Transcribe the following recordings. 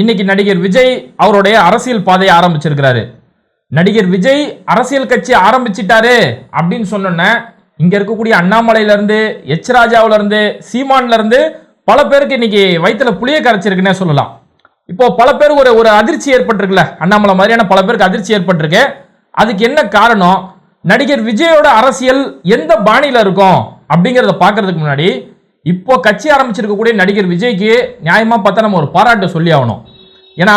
இன்னைக்கு நடிகர் விஜய் அவருடைய அரசியல் பாதையை ஆரம்பிச்சிருக்கிறாரு. நடிகர் விஜய் அரசியல் கட்சி ஆரம்பிச்சிட்டாரு அப்படின்னு சொன்னோன்னே இங்க இருக்கக்கூடிய அண்ணாமலையில இருந்து எச் ராஜாவுல இருந்து சீமான்ல இருந்து பல பேருக்கு இன்னைக்கு வயிற்றுல புளிய கரைச்சிருக்குன்னே சொல்லலாம். இப்போ பல பேர் ஒரு ஒரு அதிர்ச்சி ஏற்பட்டிருக்குல்ல அண்ணாமலை மாதிரியான பல பேருக்கு அதிர்ச்சி ஏற்பட்டிருக்கு. அதுக்கு என்ன காரணம்? நடிகர் விஜயோட அரசியல் எந்த பாணியில் இருக்கும் அப்படிங்கிறத பார்க்கறதுக்கு முன்னாடி இப்போ கட்சி ஆரம்பிச்சிருக்கக்கூடிய நடிகர் விஜய்க்கு நியாயமாக பார்த்தா நம்ம ஒரு பாராட்டு சொல்லி ஆகணும். ஏன்னா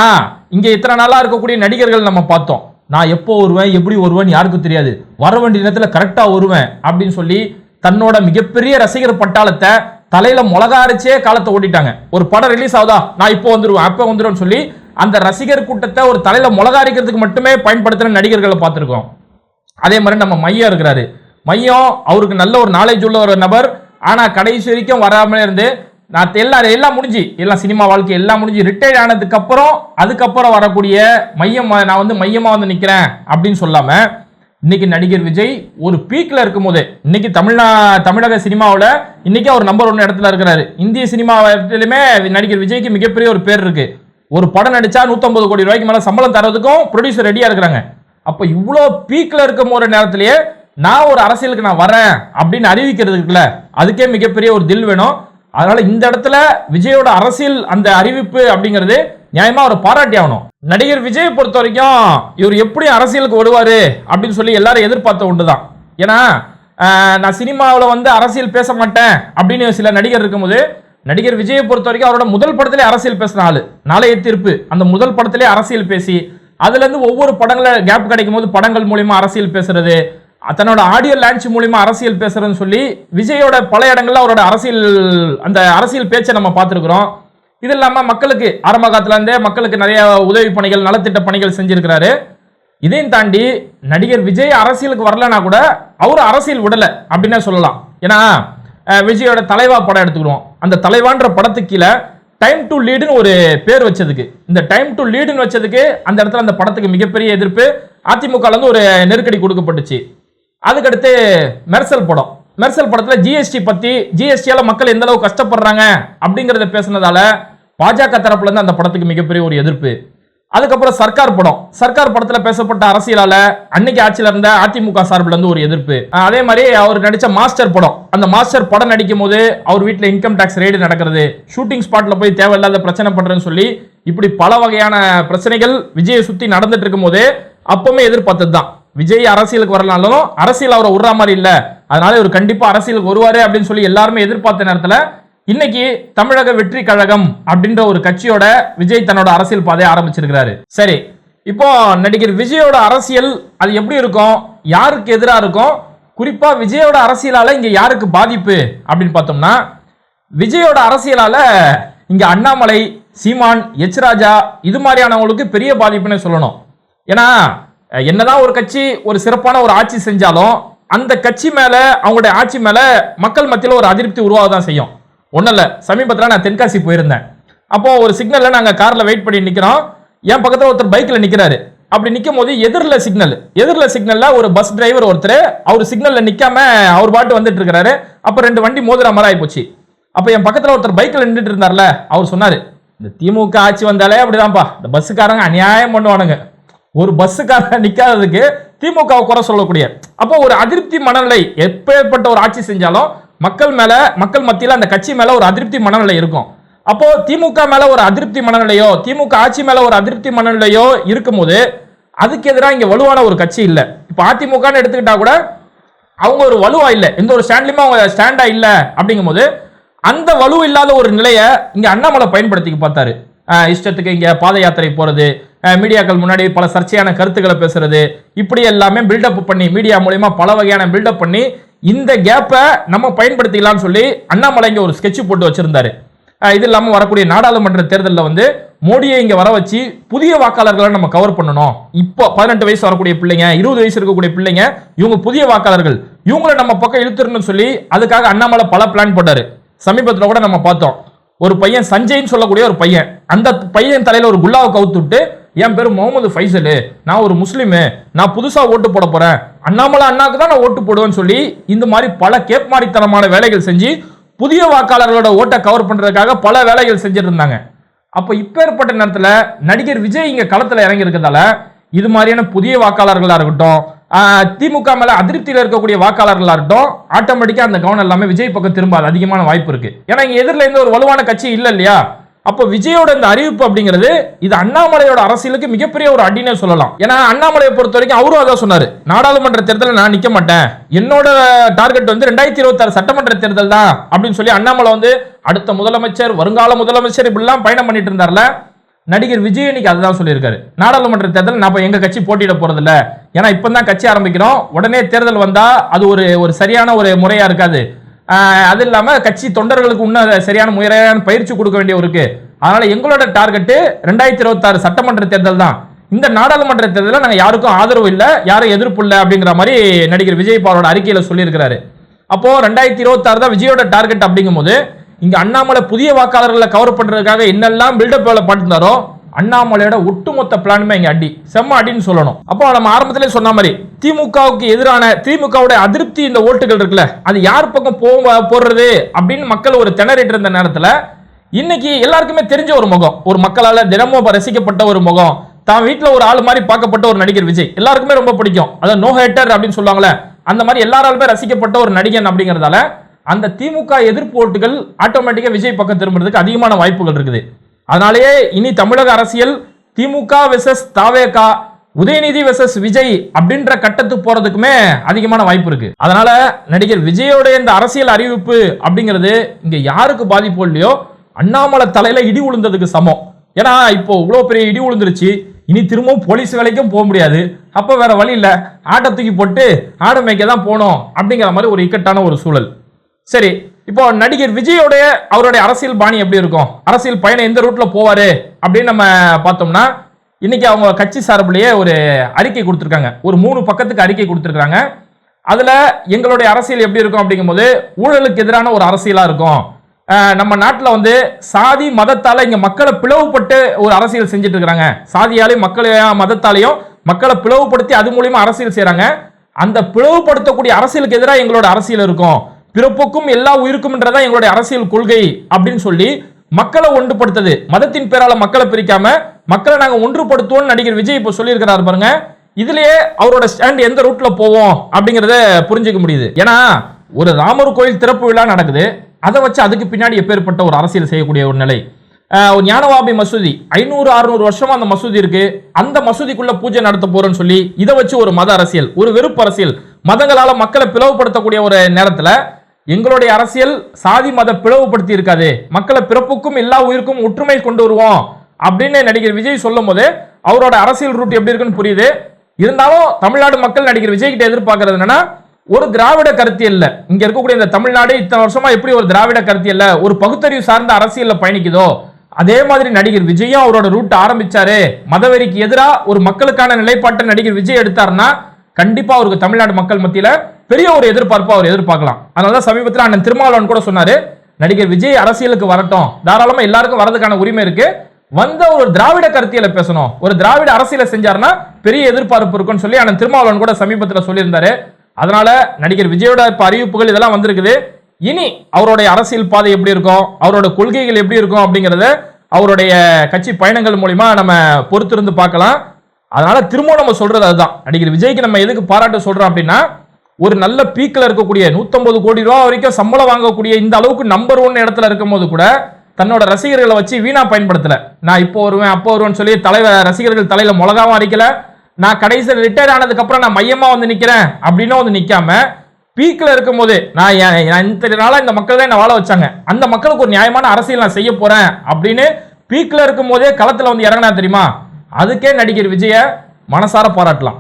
இங்கே இத்தனை நாளாக இருக்கக்கூடிய நடிகர்கள் நம்ம பார்த்தோம். நான் எப்போ வருவேன் எப்படி வருவேன் யாருக்கும் தெரியாது. வர வேண்டிய நேரத்தில் கரெக்டாக வருவேன் அப்படின்னு சொல்லி தன்னோட மிகப்பெரிய ரசிகர் பட்டாளத்தை தலையில மிளகா அரைச்சே காலத்தை ஓட்டிட்டாங்க. ஒரு படம் ரிலீஸ் ஆகுதா? நான் இப்போ வந்துடுவேன் அப்போ வந்துருவேன்னு சொல்லி அந்த ரசிகர் கூட்டத்தை ஒரு தலையில மிளகா அரைக்கிறதுக்கு மட்டுமே பயன்படுத்துற நடிகர்களை பார்த்துருக்கோம். அதே மாதிரி நம்ம மையம் இருக்கிறாரு. மையம் அவருக்கு நல்ல ஒரு நாலேஜ் உள்ள ஒரு நபர். ஆனால் கடைசி வரைக்கும் வராமலே இருந்து நான் எல்லா எல்லாம் முடிஞ்சு. எல்லாம் சினிமா வாழ்க்கை எல்லாம் முடிஞ்சு. ரிட்டையர் ஆனதுக்கப்புறம் அதுக்கப்புறம் வரக்கூடிய மையம் நான் வந்து மையமாக வந்து நிற்கிறேன் அப்படின்னு சொல்லாமல் இன்னைக்கு நடிகர் விஜய் ஒரு பீக்கில் இருக்கும் போது இன்னைக்கு தமிழ்நா தமிழக சினிமாவில் இன்னைக்கு அவர் நம்பர் ஒன் இடத்துல இருக்கிறாரு. இந்திய சினிமாவிலுமே நடிகர் விஜய்க்கு மிகப்பெரிய ஒரு பேர் இருக்கு. ஒரு படம் நடிச்சா 150 கோடி ரூபாய்க்கு மேலே சம்பளம் தரதுக்கும் ப்ரொடியூசர் ரெடியாக இருக்கிறாங்க. அப்போ இவ்வளோ பீக்கில் இருக்கும் ஒரு நேரத்திலேயே நான் ஒரு அரசியலுக்கு நான் வரேன் அப்படின்னு அறிவிக்கிறதுக்குல அதுக்கே மிகப்பெரிய ஒரு தில் வேணும். அதனால இந்த இடத்துல விஜயோட அரசியல் அந்த அறிவிப்பு அப்படிங்கிறது நியாயமா ஒரு பாராட்டி ஆகணும். நடிகர் விஜய் பொறுத்த வரைக்கும் இவர் எப்படி அரசியலுக்கு வருவாரு அப்படின்னு சொல்லி எல்லாரும் எதிர்பார்த்த ஒன்றுதான். ஏன்னா நான் சினிமாவில் வந்து அரசியல் பேச மாட்டேன் அப்படின்னு சில நடிகர் இருக்கும்போது நடிகர் விஜயை பொறுத்த வரைக்கும் அவரோட முதல் படத்திலே அரசியல் பேசின ஆளு. நாளைய தீர்ப்பு. அந்த முதல் படத்திலே அரசியல் பேசி அதுலேருந்து ஒவ்வொரு படங்களை கேப் கிடைக்கும் போது படங்கள் மூலியமா அரசியல் பேசுறது தன்னோட ஆடியோ லான்ச் மூலிமா அரசியல் பேசுறதுன்னு சொல்லி விஜயோட பல இடங்கள்ல அவரோட அரசியல் அந்த அரசியல் பேச்சை நம்ம பார்த்துருக்குறோம். இது இல்லாம மக்களுக்கு ஆரம்ப காலத்துல இருந்தே மக்களுக்கு நிறைய உதவி பணிகள் நலத்திட்ட பணிகள் செஞ்சிருக்கிறாரு. இதையும் தாண்டி நடிகர் விஜய் அரசியலுக்கு வரலனா கூட அவர் அரசியல் விடல அப்படின்னே சொல்லலாம். ஏன்னா விஜயோட தலைவா படம் எடுத்துக்கிறோம். அந்த தலைவான்ற படத்துக்கு கீழே டைம் டு லீடுன்னு ஒரு பேர் வச்சதுக்கு. இந்த டைம் டு லீடுன்னு வச்சதுக்கு அந்த இடத்துல அந்த படத்துக்கு மிகப்பெரிய எதிர்ப்பு அதிமுகலேருந்து ஒரு நெருக்கடி கொடுக்கப்பட்டுச்சு. அதுக்கடுத்து மெர்சல் படம். மெர்சல் படத்தில் ஜிஎஸ்டி பற்றி ஜிஎஸ்டியால் மக்கள் எந்த அளவு கஷ்டப்படுறாங்க அப்படிங்கிறத பேசுனதால பாஜக தரப்புலேருந்து அந்த படத்துக்கு மிகப்பெரிய ஒரு எதிர்ப்பு. அதுக்கப்புறம் சர்க்கார் படம். சர்க்கார் படத்தில் பேசப்பட்ட அரசியலால் அன்னைக்கு ஆட்சியில் இருந்த அதிமுக சார்பில் இருந்து ஒரு எதிர்ப்பு. அதே மாதிரி அவர் நடித்த மாஸ்டர் படம். அந்த மாஸ்டர் படம் நடிக்கும் போது அவர் வீட்டில் இன்கம் டேக்ஸ் ரெய்டு நடக்கிறது ஷூட்டிங் ஸ்பாட்டில் போய் தேவையில்லாத பிரச்சனை பண்ணுறேன்னு சொல்லி இப்படி பல வகையான பிரச்சனைகள் விஜயை சுற்றி நடந்துட்டு இருக்கும் போது அப்பவுமே எதிர்பார்த்தது தான் விஜய் அரசியலுக்கு வரலாலும் அரசியல் அவரை விடுற மாதிரி இல்லை. அதனால இவர் கண்டிப்பாக அரசியலுக்கு வருவார் அப்படின்னு சொல்லி எல்லாருமே எதிர்பார்த்த நேரத்தில் இன்னைக்கு தமிழக வெற்றி கழகம் அப்படின்ற ஒரு கட்சியோட விஜய் தன்னோட அரசியல் பாதையை ஆரம்பிச்சிருக்கிறாரு. சரி இப்போ நடிகர் விஜயோட அரசியல் அது எப்படி இருக்கும்? யாருக்கு எதிராக இருக்கும்? குறிப்பா விஜயோட அரசியலால இங்க யாருக்கு பாதிப்பு அப்படின்னு பார்த்தோம்னா விஜயோட அரசியலால இங்க அண்ணாமலை சீமான் எச் ராஜா இது மாதிரியானவங்களுக்கு பெரிய பாதிப்புன்னு சொல்லணும். ஏன்னா என்னதான் ஒரு கட்சி ஒரு சிறப்பான ஒரு ஆட்சி செஞ்சாலும் அந்த கட்சி மேல அவங்களுடைய ஆட்சி மேல மக்கள் மத்தியில் ஒரு அதிருப்தி உருவாக தான் செய்யும். ஒன்றும் இல்லை. சமீபத்தில் நான் தென்காசி போயிருந்தேன். அப்போ ஒரு சிக்னலில் நாங்கள் காரில் வெயிட் பண்ணி நிற்கிறோம் என் பக்கத்தில் ஒருத்தர் பைக்கில் நிற்கிறாரு அப்படி நிற்கும் போது எதிரில் சிக்னல் எதிரில் சிக்னலில் ஒரு பஸ் டிரைவர் ஒருத்தர் அவர் சிக்னலில் நிற்காம அவர் பாட்டு வந்துட்டு இருக்கிறாரு அப்போ ரெண்டு வண்டி மோதிரா மாதிரி ஆகிப்போச்சு அப்போ என் பக்கத்தில் ஒருத்தர் பைக்கில் நின்றுட்டு இருந்தார்ல அவர் சொன்னார் இந்த திமுக ஆட்சி வந்தாலே அப்படிதான்ப்பா. இந்த பஸ்ஸுக்காரங்க அநியாயம் பண்ணுவானுங்க. ஒரு பஸ்ஸுக்காக நிற்காததுக்கு திமுகவை குறை சொல்லக்கூடிய. அப்போ ஒரு அதிருப்தி மனநிலை எப்பேற்பட்ட ஒரு ஆட்சி செஞ்சாலும் மக்கள் மேல மக்கள் மத்தியில் அந்த கட்சி மேல ஒரு அதிருப்தி மனநிலை இருக்கும். அப்போ திமுக மேல ஒரு அதிருப்தி மனநிலையோ திமுக ஆட்சி மேல ஒரு அதிருப்தி மனநிலையோ இருக்கும்போது அதுக்கு எதிராக இங்க வலுவான ஒரு கட்சி இல்லை. இப்போ அதிமுகன்னு எடுத்துக்கிட்டா கூட அவங்க ஒரு வலுவா இல்லை. எந்த ஒரு ஸ்டாண்ட்லயுமே அவங்க ஸ்டாண்டா இல்லை அப்படிங்கும்போது அந்த வலு இல்லாத ஒரு நிலையை இங்க அண்ணாமலை பயன்படுத்தி பார்த்தாரு. இஷ்டத்துக்கு இங்க பாத யாத்திரை போறது மீடியாக்கள் முன்னாடி பல சர்ச்சையான கருத்துக்களை பேசுறது. இப்படி எல்லாமே பில்டப் பண்ணி மீடியா மூலயமா பல வகையான பில்டப் பண்ணி இந்த கேப்பை நம்ம பயன்படுத்திக்கலாம்னு சொல்லி அண்ணாமலை இங்கே ஒரு ஸ்கெட்ச் போட்டு வச்சிருந்தாரு. இது இல்லாம வரக்கூடிய நாடாளுமன்ற தேர்தலில் வந்து மோடியை இங்க வர வச்சு புதிய வாக்காளர்களை நம்ம கவர் பண்ணணும். இப்போ பதினெட்டு வயசு வரக்கூடிய பிள்ளைங்க இருபது வயசு இருக்கக்கூடிய பிள்ளைங்க இவங்க புதிய வாக்காளர்கள். இவங்களை நம்ம பக்கம் இழுத்துருன்னு சொல்லி அதுக்காக அண்ணாமலை பல பிளான் போட்டாரு. சமீபத்தில் கூட நம்ம பார்த்தோம். ஒரு பையன் சஞ்சய்னு சொல்லக்கூடிய ஒரு பையன். அந்த பையன் தலையில ஒரு குல்லாவை கவுத்து விட்டு என் பேர் முகமது ஃபைசலு. நான் ஒரு முஸ்லீமு. நான் புதுசாக ஓட்டு போட போகிறேன் அண்ணாமலை அண்ணாக்கு தான் நான் ஓட்டு போடுவேன்னு சொல்லி இந்த மாதிரி பல கேப் மாதிரித்தனமான வேலைகள் செஞ்சு புதிய வாக்காளர்களோட ஓட்டை கவர் பண்ணுறதுக்காக பல வேலைகள் செஞ்சுட்டு இருந்தாங்க. அப்போ இப்பேற்பட்ட நேரத்தில் நடிகர் விஜய் இங்கே களத்தில் இறங்கி இருக்கிறதால இது மாதிரியான புதிய வாக்காளர்களாக இருக்கட்டும் திமுக மேல அதிருப்தியில் இருக்கக்கூடிய வாக்காளர்களா இருக்கட்டும் ஆட்டோமேட்டிக்கா அந்த கவனம் எல்லாமே விஜய் பக்கம் திரும்ப அதிகமான வாய்ப்பு இருக்கு. ஏன்னா இங்க எதிரில் இருந்து ஒரு வலுவான கட்சி இல்ல இல்லையா? அப்போ விஜயோட இந்த அறிவிப்பு அப்படிங்கிறது இது அண்ணாமலையோட அரசியலுக்கு மிகப்பெரிய ஒரு அடினே சொல்லலாம். ஏன்னா அண்ணாமலையை பொறுத்த வரைக்கும் அவரும் அதான் சொன்னாரு. நாடாளுமன்ற தேர்தலில் நான் நிக்க மாட்டேன். என்னோட டார்கெட் வந்து ரெண்டாயிரத்தி இருபத்தாறு சட்டமன்ற தேர்தல் தான் அப்படின்னு சொல்லி அண்ணாமலை வந்து அடுத்த முதலமைச்சர் வருங்கால முதலமைச்சர் இப்படிலாம் பயணம் பண்ணிட்டு இருந்தார்ல. நடிகர் விஜய் இன்னைக்கு அதுதான் சொல்லியிருக்காரு. நாடாளுமன்ற தேர்தல் நான் இப்ப எங்க கட்சி போட்டியிட போறது இல்ல ஏன்னா இப்பதான் கட்சி ஆரம்பிக்கிறோம். உடனே தேர்தல் வந்தா அது ஒரு ஒரு சரியான ஒரு முறையா இருக்காது. அது இல்லாம கட்சி தொண்டர்களுக்கு இன்னும் சரியான முறையான பயிற்சி கொடுக்க வேண்டிய இருக்கு. அதனால எங்களோட டார்கெட்டு ரெண்டாயிரத்தி இருபத்தாறு சட்டமன்ற தேர்தல் தான். இந்த நாடாளுமன்ற தேர்தலில் நாங்க யாருக்கும் ஆதரவு இல்லை யாரும் எதிர்ப்பு இல்லை அப்படிங்கிற மாதிரி நடிகர் விஜய் பாலோட அறிக்கையில சொல்லியிருக்கிறாரு. அப்போ ரெண்டாயிரத்தி இருபத்தாறு தான் விஜயோட டார்கெட் அப்படிங்கும்போது இங்க அண்ணாமலை புதிய வாக்காளர்களை கவர் பண்றதுக்காக என்னெல்லாம் பில்டப் வேலை பண்ணிருந்தாரோ அண்ணாமலையோட ஒட்டுமொத்த பிளானுமே இங்க அடி. செம்ம அடின்னு சொல்லணும். அப்போ நம்ம ஆரம்பத்திலே சொன்ன மாதிரி திமுகவுக்கு எதிரான திமுகவுடைய அதிருப்தி இந்த ஓட்டுகள் இருக்குல்ல அது யார் பக்கம் போ போடுறது அப்படின்னு மக்கள் ஒரு திணறிட்டு இருந்த நேரத்துல இன்னைக்கு எல்லாருக்குமே தெரிஞ்ச ஒரு முகம் ஒரு மக்களால தினமும் ரசிக்கப்பட்ட ஒரு முகம் தான் வீட்டில் ஒரு ஆள் மாதிரி பார்க்கப்பட்ட ஒரு நடிகர் விஜய். எல்லாருக்குமே ரொம்ப பிடிக்கும். அதாவது நோ ஹேட்டர் அப்படின்னு சொல்லுவாங்களே அந்த மாதிரி எல்லாராலுமே ரசிக்கப்பட்ட ஒரு நடிகன் அப்படிங்கிறதால அந்த திமுக எதிர்ப்பு ஓட்டுகள் ஆட்டோமேட்டிக்கா விஜய் பக்கம் திரும்புறதுக்கு அதிகமான வாய்ப்புகள் இருக்குது. அதனாலேயே இனி தமிழக அரசியல் திமுக வெசஸ் தாவேகா உதயநிதி வெசஸ் விஜய் அப்படின்ற கட்டத்துக்கு போறதுக்குமே அதிகமான வாய்ப்பு இருக்கு. அதனால நடிகர் விஜயோட இந்த அரசியல் அறிவிப்பு அப்படிங்கிறது இங்க யாருக்கு பாதிப்பு இல்லையோ அண்ணாமலை தலையில இடி உளுந்ததுக்கு சமம். ஏன்னா இப்போ இவ்வளோ பெரிய இடி உளுந்துருச்சு இனி திரும்பவும் போலீஸ் வேலைக்கும் போக முடியாது. அப்போ வேற வழி இல்லை. ஆட்டை தூக்கி போட்டு ஆடை மேய்க்க தான் போனோம் அப்படிங்கிற மாதிரி ஒரு இக்கட்டான ஒரு சூழல். சரி இப்போ நடிகர் விஜயோடைய அவருடைய அரசியல் பாணி எப்படி இருக்கும்? அரசியல் பயணம் எந்த ரூட்ல போவாரு? அப்படின்னு நம்ம பார்த்தோம்னா இன்னைக்கு அவங்க கட்சி சார்பிலேயே ஒரு அறிக்கை கொடுத்துருக்காங்க. ஒரு மூணு பக்கத்துக்கு அறிக்கை கொடுத்துருக்காங்க. அதுல எங்களுடைய அரசியல் எப்படி இருக்கும் அப்படிங்கும்போது ஊழலுக்கு எதிரான ஒரு அரசியலா இருக்கும். நம்ம நாட்டில் வந்து சாதி மதத்தால இங்க மக்களை பிளவுபட்டு ஒரு அரசியல் செஞ்சுட்டு இருக்கிறாங்க. சாதியாலையும் மக்களையும் மதத்தாலையும் மக்களை பிளவுபடுத்தி அது மூலியமா அரசியல் செய்கிறாங்க அந்த பிளவுபடுத்தக்கூடிய அரசியலுக்கு எதிராக எங்களோட அரசியல் இருக்கும். பிறப்புக்கும் எல்லா உயிருக்கும் என்றதான் எங்களுடைய அரசியல் கொள்கை அப்படின்னு சொல்லி மக்களை ஒன்றுபடுத்தது. மதத்தின் பேரால மக்களை பிரிக்காம மக்களை நாங்க ஒன்றுபடுத்துவோம் நடிகர் விஜய் இப்போ சொல்லியிருக்கிறார் பாருங்க. இதுலயே அவரோட ஸ்டாண்ட் எந்த ரூட்ல போவோம் அப்படிங்கறத புரிஞ்சுக்க முடியுது. ஏன்னா ஒரு ராமர் கோயில் திறப்பு விழா நடக்குது. அதை வச்சு அதுக்கு பின்னாடி எப்பேற்பட்ட ஒரு அரசியல் செய்யக்கூடிய ஒரு நிலை. ஒரு ஞானவாபி மசூதி. ஐநூறு அறுநூறு வருஷமா அந்த மசூதி இருக்கு. அந்த மசூதிக்குள்ள பூஜை நடத்த போறேன்னு சொல்லி இதை வச்சு ஒரு மத அரசியல் ஒரு வெறுப்பு அரசியல் மதங்களால மக்களை பிளவுபடுத்தக்கூடிய ஒரு நேரத்துல எங்களுடைய அரசியல் சாதி மத பிளவுபடுத்தி இருக்காது. மக்களை பிறப்புக்கும் எல்லா உயிருக்கும் ஒற்றுமை கொண்டு வருவோம் அப்படின்னு நடிகர் விஜய் சொல்லும் போது அவரோட அரசியல் ரூட் எப்படி இருக்குன்னு புரியுது. இருந்தாலும் தமிழ்நாடு மக்கள் நடிகர் விஜய் கிட்ட எதிர்பார்க்கறது என்னன்னா ஒரு திராவிட கருத்தியல்ல இங்க இருக்கக்கூடிய இந்த தமிழ்நாடு இத்தனை வருஷமா எப்படி ஒரு திராவிட கருத்தியல்ல ஒரு பகுத்தறிவு சார்ந்த அரசியல்ல பயணிக்குதோ? அதே மாதிரி நடிகர் விஜயும் அவரோட ரூட் ஆரம்பிச்சாரு. மதவெறிக்கு எதிராக ஒரு மக்களுக்கான நிலைப்பாட்டை நடிகர் விஜய் எடுத்தாருன்னா கண்டிப்பா அவருக்கு தமிழ்நாடு மக்கள் மத்தியில பெரிய ஒரு எதிர்பார்ப்பு அவர் எதிர்பார்க்கலாம். அதனால சமீபத்தில் அண்ணன் திருமாவளவன் கூட சொன்னாரு நடிகர் விஜய் அரசியலுக்கு வரட்டும் தாராளமா எல்லாருக்கும் வரதுக்கான உரிமை இருக்கு. வந்த ஒரு திராவிட கருத்தியலை பேசணும். ஒரு திராவிட அரசியலை செஞ்சாருன்னா பெரிய எதிர்பார்ப்பு இருக்கும்னு சொல்லி அண்ணன் திருமாவளவன் கூட சமீபத்தில் சொல்லியிருந்தாரு. அதனால நடிகர் விஜயோட இப்ப அறிவிப்புகள் இதெல்லாம் வந்திருக்குது. இனி அவருடைய அரசியல் பாதை எப்படி இருக்கும்? அவரோட கொள்கைகள் எப்படி இருக்கும் அப்படிங்கறத அவருடைய கட்சி பயணங்கள் மூலியமா நம்ம பொறுத்திருந்து பார்க்கலாம். அதனால திரும்ப நம்ம சொல்றது அதுதான். நடிகர் விஜய்க்கு நம்ம எதுக்கு பாராட்டு சொல்றோம் அப்படின்னா ஒரு நல்ல பீக்கில் இருக்கக்கூடிய 150 கோடி ரூபா வரைக்கும் சம்பளம் வாங்கக்கூடிய இந்த அளவுக்கு நம்பர் ஒன் இடத்துல இருக்கும் போது கூட தன்னோட ரசிகர்களை வச்சு வீணா பயன்படுத்தல. நான் இப்போ வருவேன் அப்போ வருவேன்னு சொல்லி தலைவர் ரசிகர்கள் தலையில மிளகாவும் அடிக்கல நான் கடைசியில் ரிட்டையர் ஆனதுக்கு அப்புறம் நான் மையமா வந்து நிக்கிறேன் அப்படின்னும் வந்து நிக்காம பீக்கில் இருக்கும்போது நான் என்- நான் இந்த நாளாக இந்த மக்கள் தான் என்னை வாழ வச்சாங்க. அந்த மக்களுக்கு ஒரு நியாயமான அரசியல் நான் செய்ய போறேன் அப்படின்னு பீக்கில் இருக்கும் போதே களத்தில் வந்து இறங்கினா தெரியுமா? அதுக்கே நடிகர் விஜய மனசார பாராட்டலாம்.